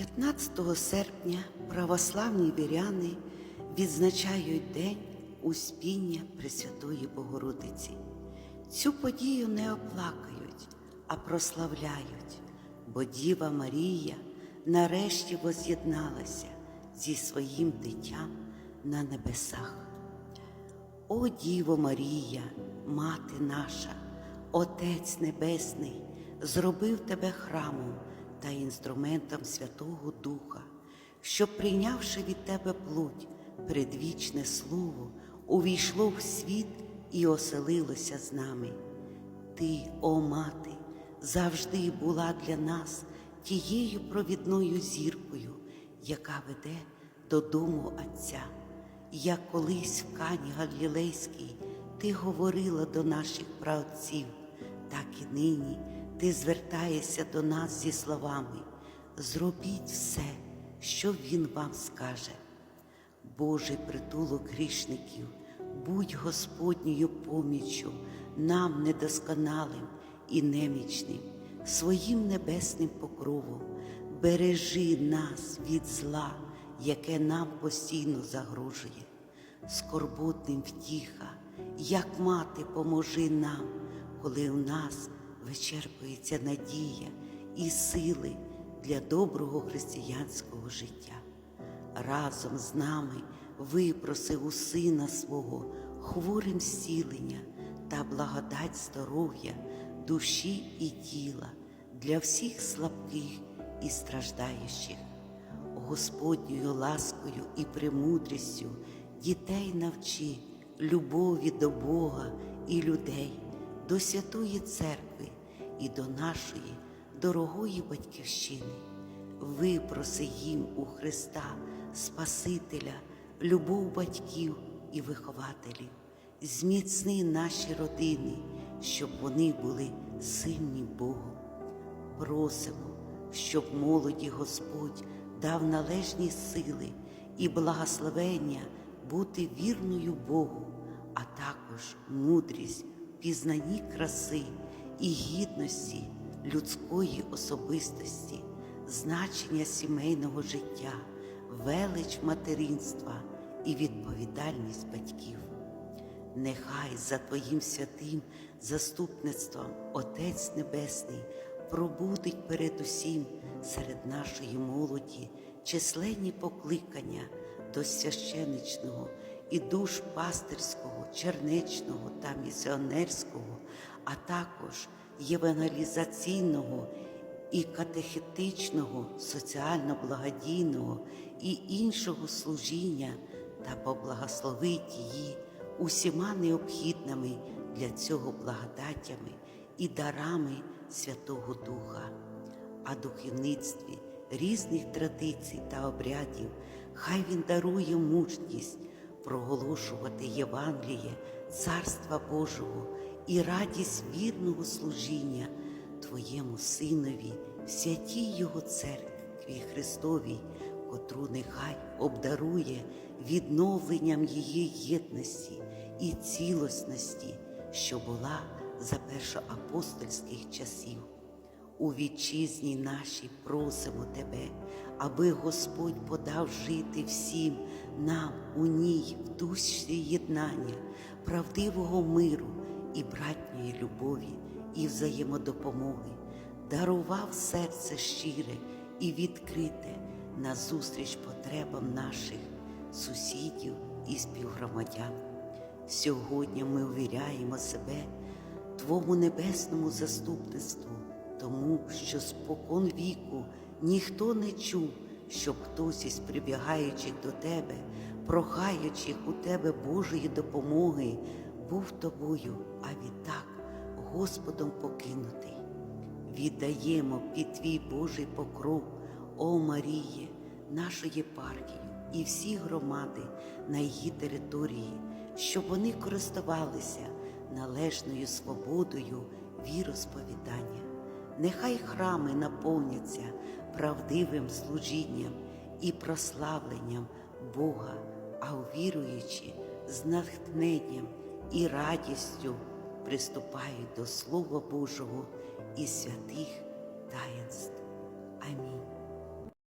15 серпня православні віряни відзначають День Успіння Пресвятої Богородиці. Цю подію не оплакають, а прославляють, бо Діва Марія нарешті воз'єдналася зі своїм дитям на небесах. О Діво Марія, Мати наша, Отець Небесний, зробив тебе храмом та інструментом Святого Духа, щоб, прийнявши від тебе плоть, предвічне Слово, увійшло в світ і оселилося з нами. Ти, о мати, завжди була для нас тією провідною зіркою, яка веде додому Отця. Як колись в Кані Галілейській ти говорила до наших праотців, так і нині ти звертаєшся до нас зі словами Зробіть все, що Він вам скаже. Божий притулок грішників, будь Господньою поміччю нам недосконалим і немічним, своїм небесним покровом, бережи нас від зла, яке нам постійно загрожує, скорботним втіха, як мати, поможи нам, коли у нас вичерпується надія і сили для доброго християнського життя разом з нами випроси у Сина свого хворим зцілення та благодать здоров'я душі і тіла для всіх слабких і страждаючих. Господньою ласкою і премудрістю дітей навчи любові до Бога і людей, до Святої Церкви і до нашої дорогої Батьківщини випроси їм у Христа Спасителя, любов батьків і вихователів, зміцни наші родини, щоб вони були сильні Богом. Просимо, щоб молоді Господь дав належні сили і благословення бути вірною Богу, а також мудрість, пізнанні краси і гідності людської особистості значення сімейного життя, велич материнства і відповідальність батьків. Нехай за Твоїм святим заступництвом Отець Небесний пробудить передусім серед нашої молоді численні покликання до священичного і душ пастирського, чернечного та місіонерського, а також євангелізаційного і катехетичного, соціально-благодійного і іншого служіння та поблагословить її усіма необхідними для цього благодаттями і дарами Святого Духа, а духовництві різних традицій та обрядів хай він дарує мужність проголошувати Євангеліє Царства Божого і радість вірного служіння Твоєму Синові, святій Його церкві Христовій, котру нехай обдарує відновленням її єдності і цілісності, що була за першоапостольських часів. У вітчизні нашій просимо Тебе, аби Господь подав жити всім нам у ній в душі єднання, правдивого миру і братньої любові і взаємодопомоги, дарував серце щире і відкрите назустріч потребам наших сусідів і співгромадян. Сьогодні ми увіряємо себе Твому небесному заступництву, тому що спокон віку ніхто не чув, щоб хтось із прибігаючих до тебе, прохаючих у тебе Божої допомоги, був тобою, а відтак Господом покинутий. Віддаємо під твій Божий покров, о Маріє, нашу єпархію і всі громади на її території, щоб вони користувалися належною свободою віросповідання. Нехай храми наповняться правдивим служінням і прославленням Бога, а увіруючи з натхненням і радістю приступають до Слова Божого і святих таїнств. Амінь.